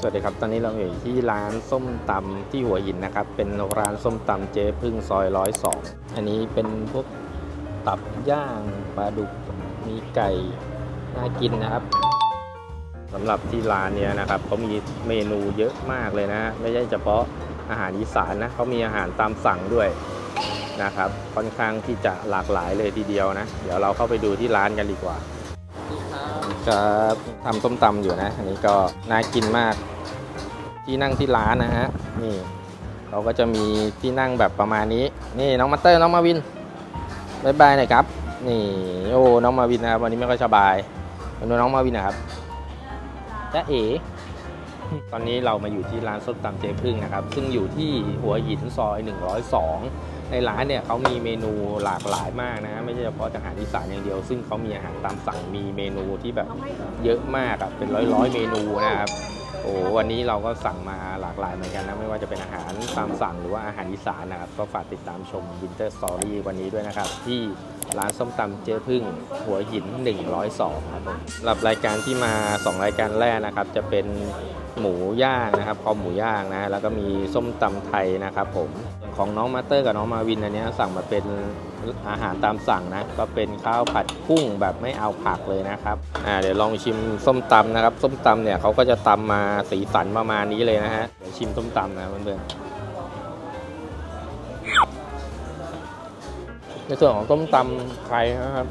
สวัสดีครับ ตอนนี้เราอยู่ที่ร้านส้มตำที่หัวหินนะครับ เป็นร้านส้มตำเจ๊พึ่งซอยร้อยสองอันนี้เป็นพวกตับย่างปลาดุกมีไก่น่ากินนะครับสำหรับที่ร้านเนี้ยนะครับเขามีเมนูเยอะมากเลยนะ ไม่ใช่เฉพาะอาหารอีสานนะเขามีอาหารตามสั่งด้วยนะครับ ค่อนข้างที่จะหลากหลายเลยทีเดียวนะ เดี๋ยวเราเข้าไปดูที่ร้านกันดีกว่าครับทำส้มตำอยู่นะ อันนี้ก็น่ากินมาก ที่นั่งที่ร้านนะฮะนี่เราก็จะมีที่นั่งแบบประมาณนี้ นี่น้องมาเตอร์น้องมาวินบายบายหน่อยครับ นี่โอ้น้องมาวินนะครับวันนี้ไม่ค่อยสบายมาดูน้องมาวินนะครับจ้าเอ๋ตอนนี้เรามาอยู่ที่ร้านส้มตำเจ๊พึ่งนะครับ ซึ่งอยู่ที่หัวหินซอย 102 ในร้านเนี่ยเขามีเมนูหลากหลายมากนะ ไม่ใช่เฉพาะอาหารอีสานอย่างเดียว ซึ่งเขามีอาหารตามสั่งมีเมนูที่แบบเยอะมากอะเป็นร้อยๆเมนูนะครับ โอ้วันนี้เราก็สั่งมาหลากหลายเหมือนกันนะ ไม่ว่าจะเป็นอาหารตามสั่งหรือว่าอาหารอีสานนะครับ ก็ฝากติดตามชม Winter Story วันนี้ด้วยนะครับ ที่ร้านส้มตำเจ๊พึ่ง หัวหิน 102ครับผมสำหรับรายการที่มา 2 รายการแรกนะครับ จะเป็น หมูย่างนะครับคอหมูย่างนะแล้วก็มีส้มตำไทยนะครับผมของน้องมาเตอร์กับน้องมาวินอันนี้สั่งมาเป็นอาหารตามสั่งนะก็เป็นข้าวผัดกุ้งแบบไม่เอาผักเลยนะครับอ่าเดี๋ยวลองชิมส้มตำนะครับ ส้มตำเนี่ยเขาก็จะตำมาสีสันประมาณนี้เลยนะฮะเดี๋ยวชิมส้มตำนะเพื่อนๆในส่วนของส้มตำไทยนะครับ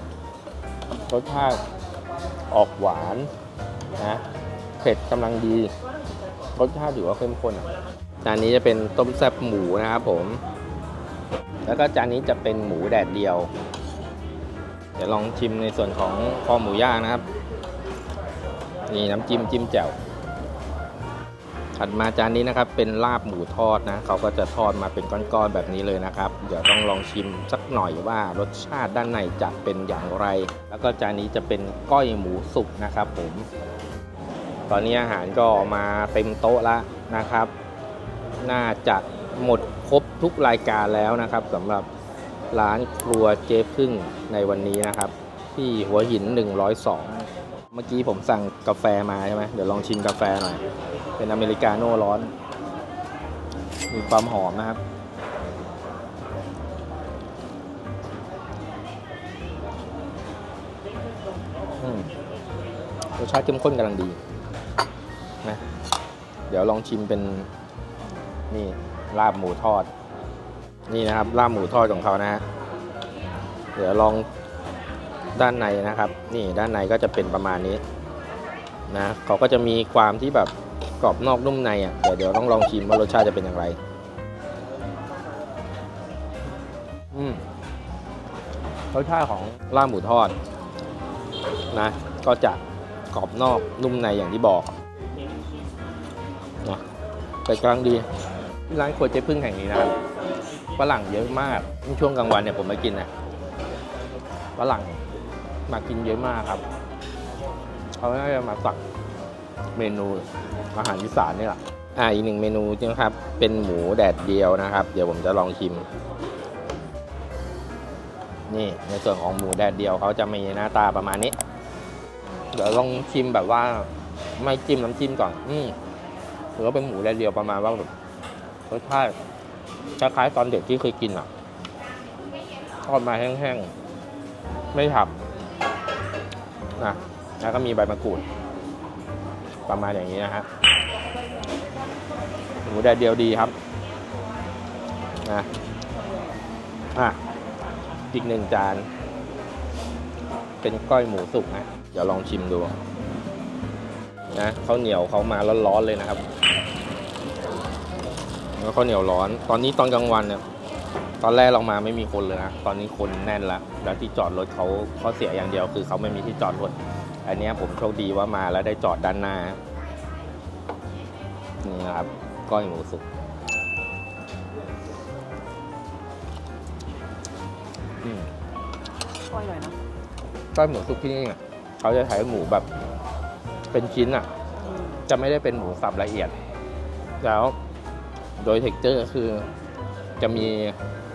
รสชาติออกหวานนะ ผ็ดกำลังดี รสชาติถือว่าเข้มข้นอะจานนี้จะเป็นต้มแซ่บหมูนะครับผม แล้วก็จานนี้จะเป็นหมูแดดเดียว เดี๋ยวลองชิมในส่วนของคอหมูย่างนะครับ นี่น้ำจิ้มจิ้มแจ่ว ถัดมาจานนี้นะครับเป็นลาบหมูทอดนะ เขาก็จะทอดมาเป็นก้อนๆแบบนี้เลยนะครับ เดี๋ยวต้องลองชิมสักหน่อยว่ารสชาติด้านในจะเป็นอย่างไร แล้วก็จานนี้จะเป็นก้อยหมูสุกนะครับผม ตอนนี้อาหารก็มาเต็มโต๊ะแล้วนะครับ น่าจะหมดครบทุกรายการแล้วนะครับสำหรับร้านครัวเจ๊พึ่งในวันนี้นะครับ ที่หัวหิน 102 เมื่อกี้ผมสั่งกาแฟมาใช่ไหมเดี๋ยวลองชิมกาแฟหน่อย เป็นอเมริกาโน่ร้อน มีความหอมนะครับ รสชาติเข้มข้นกำลังดี นะ เดี๋ยวลองชิมเป็นนี่ลาบหมูทอด นี่นะครับลาบหมูทอดของเขานะฮะเดี๋ยวลองด้านในนะครับ นี่ด้านในก็จะเป็นประมาณนี้นะเขาก็จะมีความที่แบบกรอบนอกนุ่มในอะเดี๋ยวเดี๋ยวต้องลองชิมว่ารสชาติจะเป็นอย่างไร อืมรสชาติของลาบหมูทอดนะ ก็จะกรอบนอกนุ่มในอย่างที่บอก นะแต่กลางดี ร้านครัวเจ๊พึ่งแห่งนี้นะครับฝรั่งเยอะมากช่วงกลางวันเนี่ยผมมากินนะฝรั่งมากินเยอะมากครับเขาน่าจะมาสั่งเมนูอาหารอีสานนี่แหละอ่าอีกหนึ่งเมนูนะครับ เป็นหมูแดดเดียวนะครับ เดี๋ยวผมจะลองชิม นี่ในส่วนของหมูแดดเดียวเขาจะมีหน้าตาประมาณนี้ เดี๋ยวลองชิมแบบว่าไม่จิ้มน้ำจิ้มก่อน อืม ถือว่าเป็นหมูแดดเดียวประมาณว่าแบบรสชาติคล้ายๆตอนเด็กที่เคยกินอะทอดมาแห้งๆ ไม่ฉับนะแล้วก็มีใบมะกรูด ประมาณอย่างนี้นะฮะหมูแดดเดียวดีครับนะอะอีกหนึ่งจาน เป็นก้อยหมูสุกนะ เดี๋ยวลองชิมดูนะข้าวเหนียวเขามาร้อนๆเลยนะครับ แล้วข้าวเหนียวร้อน ตอนนี้ตอนกลางวันเนี่ยตอนแรกเรามาไม่มีคนเลยนะตอนนี้คนแน่นละแล้วที่จอดรถเขาเขาเสียอย่างเดียวคือเขาไม่มีที่จอดรถอันเนี้ยผมโชคดีว่ามาแล้วได้จอดด้านหน้านี่นะครับก้อยหมูสุกอืมก้อยหน่อยนะก้อยหมูสุกที่นี่อะเขาจะใช้หมูแบบเป็นชิ้นอะอืมจะไม่ได้เป็นหมูสับละเอียด แล้ว โดยเท็กเจอร์คือจะมี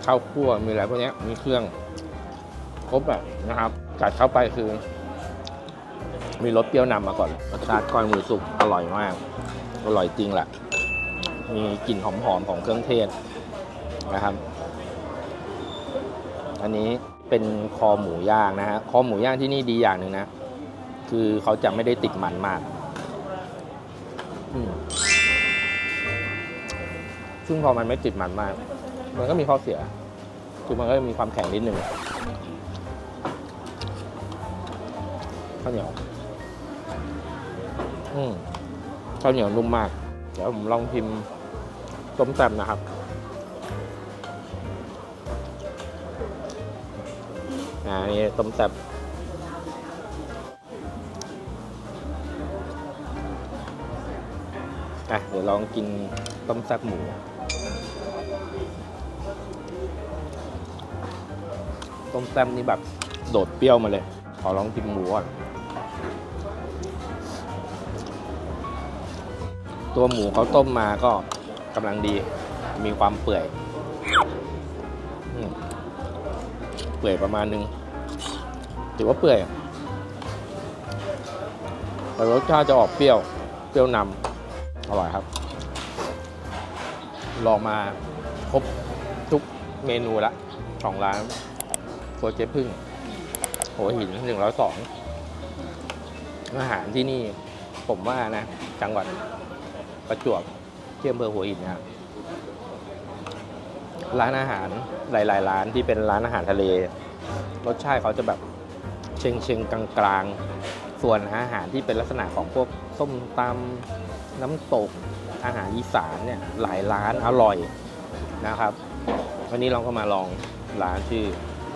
ข้าวคั่วมีอะไรพวกนี้มีเครื่องครบแบบนะครับ กัดเข้าไปคือ มีรสเปรี้ยวนำมาก่อนรสชาติก้อยหมูสุกอร่อยมาก อร่อยจริงแหละ มีกลิ่นหอมๆของเครื่องเทศนะครับ อันนี้เป็นคอหมูย่างนะฮะ คอหมูย่างที่นี่ดีอย่างหนึ่งนะ คือเขาจะไม่ได้ติดมันมาก อืม ซึ่งพอมันไม่ติดมันมาก มันก็มีข้อเสีย คือมันก็มีความแข็งนิดนึงข้าวเหนียว อืมข้าวเหนียวนุ่มมาก เดี๋ยวผมลองพิมพ์ต้มแซ่บนะครับอ่านี่ต้มแซ่บอะเดี๋ยวลองกินต้มแซ่บหมู ต้มแซ่บนี่แบบโดดเปรี้ยวมาเลย ขอลองกินหมูก่อนตัวหมูเขาต้มมาก็กำลังดี มีความเปื่อย เปื่อยประมาณนึง ถือว่าเปื่อย แต่รสชาติจะออกเปรี้ยว เปรี้ยวนำ อร่อยครับ ลองมาครบทุกเมนูละของร้าน โครัวเจ๊พึ่งหัวหินหนึ่งร้อยสองอาหารที่นี่ผมว่านะ จังหวัดประจวบที่อำเภอหัวหินนะครับร้านอาหารหลาย ๆ ร้านที่เป็นร้านอาหารทะเล รสชาติเขาจะแบบเชิงเชิงๆกลางๆส่วนอาหารที่เป็นลักษณะของพวกส้มตำน้ำตกอาหารอีสานเนี่ยหลายร้านอร่อยนะครับ วันนี้เราก็มาลองร้านชื่อ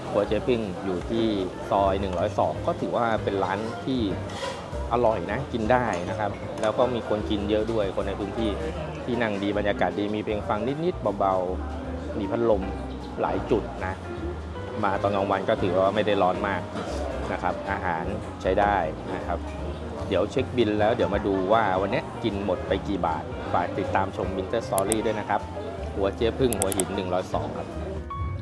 ครัวเจ๊ปิ้งอยู่ที่ซอย 102 ก็ถือว่าเป็นร้านที่อร่อยนะกินได้นะครับ แล้วก็มีคนกินเยอะด้วยคนในพื้นที่ที่นั่งดีบรรยากาศดีมีเพลงฟังนิดๆเบาๆมีพัดลมหลายจุดนะ มาตอนกลางวันก็ถือว่าไม่ได้ร้อนมากนะครับ อาหารใช้ได้นะครับ เดี๋ยวเช็คบินแล้วเดี๋ยวมาดูว่าวันนี้กินหมดไปกี่บาทฝากติดตามชม Winter Story ด้วยนะครับ หัวเจ๊พึ่งหัวหิน 102 ครับ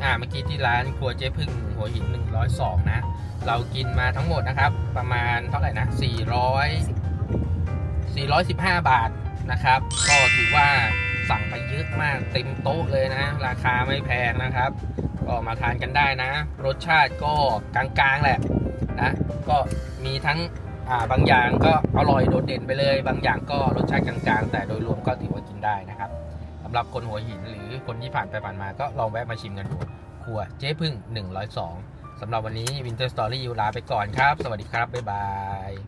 อ่าเมื่อกี้ที่ร้านครัวเจ๊พึ่งหัวหิน 102 นะ เรากินมาทั้งหมดนะครับ ประมาณเท่าไหร่นะ 400 415 บาทนะครับ ก็ถือว่าสั่งไปเยอะมากเต็มโต๊ะเลยนะ ราคาไม่แพงนะครับ ก็มาทานกันได้นะ รสชาติก็กลางๆแหละนะ ก็มีทั้งอ่าบางอย่างก็อร่อยโดดเด่นไปเลย บางอย่างก็รสชาติกลางๆ แต่โดยรวมก็ถือว่ากินได้นะครับ หรับคนหัวหินหรือคนที่ผ่านไปผ่านมาก็ลองแวะมาชิมกันดู ครัวเจ๊พึ่ง 102สำหรับวันนี้ Winter Story ยูลาไปก่อนครับ สวัสดีครับ บ๊ายบาย